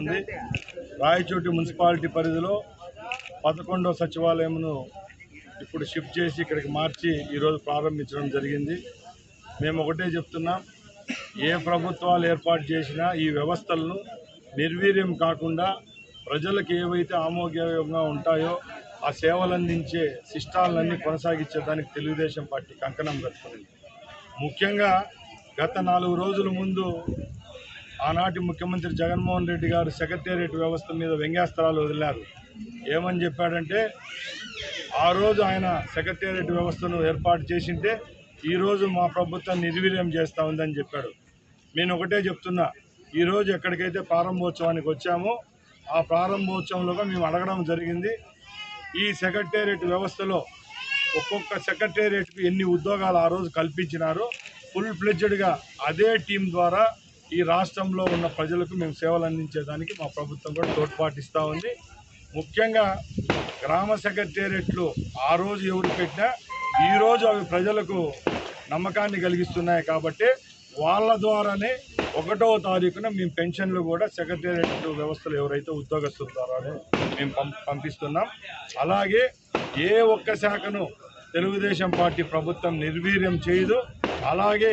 ఉంది. రాయచోటి మున్సిపాలిటీ పరిధిలో పదకొండవ సచివాలయంను ఇప్పుడు షిఫ్ట్ చేసి ఇక్కడికి మార్చి ఈరోజు ప్రారంభించడం జరిగింది. మేము ఒకటే చెప్తున్నాం ఏ ప్రభుత్వాలు ఏర్పాటు చేసినా ఈ వ్యవస్థలను నిర్వీర్యం కాకుండా ప్రజలకు ఏవైతే ఆమోగ్యంగా ఉంటాయో ఆ సేవలు అందించే శిష్టాలన్నీ కొనసాగించేదానికి తెలుగుదేశం పార్టీ కంకణం కట్టుకుంది. ముఖ్యంగా గత నాలుగు రోజుల ముందు ఆనాటి ముఖ్యమంత్రి జగన్మోహన్ రెడ్డి గారు సెక్రటేరియట్ వ్యవస్థ మీద వ్యంగ్యాస్త్రాలు వదిలారు. ఏమని చెప్పాడంటే ఆ రోజు ఆయన సెక్రటేరియట్ వ్యవస్థను ఏర్పాటు చేసింటే ఈరోజు మా ప్రభుత్వం నిర్వీర్యం చేస్తూ ఉందని చెప్పాడు. నేను ఒకటే చెప్తున్నా ఈరోజు ఎక్కడికైతే ప్రారంభోత్సవానికి వచ్చామో ఆ ప్రారంభోత్సవంలో మేము అడగడం జరిగింది. ఈ సెక్రటేరియట్ వ్యవస్థలో ఒక్కొక్క సెక్రటేరియట్కి ఎన్ని ఉద్యోగాలు ఆ రోజు కల్పించినారో ఫుల్ ఫ్లెడ్జెడ్గా అదే టీం ద్వారా ఈ రాష్ట్రంలో ఉన్న ప్రజలకు మేము సేవలు అందించేదానికి మా ప్రభుత్వం కూడా తోడ్పాటిస్తూ ఉంది. ముఖ్యంగా గ్రామ సెక్రటేరియట్లు ఆ రోజు ఎవరు పెట్టినా ఈరోజు అవి ప్రజలకు నమ్మకాన్ని కలిగిస్తున్నాయి కాబట్టి వాళ్ళ ద్వారానే ఒకటవ తారీఖున మేము పెన్షన్లు కూడా సెక్రటేరియట్ వ్యవస్థలు ఎవరైతే ఉద్యోగస్తుల ద్వారానే మేము పంపిస్తున్నాం. అలాగే ఏ ఒక్క శాఖను తెలుగుదేశం పార్టీ ప్రభుత్వం నిర్వీర్యం చేయదు. అలాగే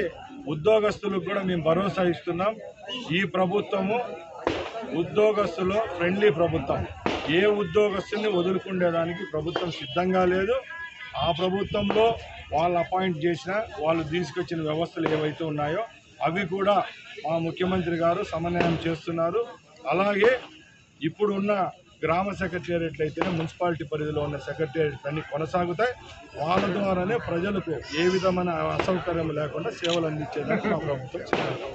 ఉద్యోగస్తులకు కూడా మేము భరోసా ఇస్తున్నాం. ఈ ప్రభుత్వము ఉద్యోగస్తులు ఫ్రెండ్లీ ప్రభుత్వం. ఏ ఉద్యోగస్తుల్ని వదులుకుండేదానికి ప్రభుత్వం సిద్ధంగా లేదు. ఆ ప్రభుత్వంలో వాళ్ళు అపాయింట్ చేసిన వాళ్ళు తీసుకొచ్చిన వ్యవస్థలు ఏవైతే ఉన్నాయో అవి కూడా మా ముఖ్యమంత్రి గారు సమన్వయం చేస్తున్నారు. అలాగే ఇప్పుడున్న గ్రామ సెక్రటేరియట్లు అయితేనే మున్సిపాలిటీ పరిధిలో ఉన్న సెక్రటేరియట్ అన్ని కొనసాగుతాయి. వాళ్ళ ద్వారానే ప్రజలకు ఏ విధమైన అసౌకర్యం లేకుండా సేవలు అందించేదానికి మా ప్రభుత్వం సిద్ధంగా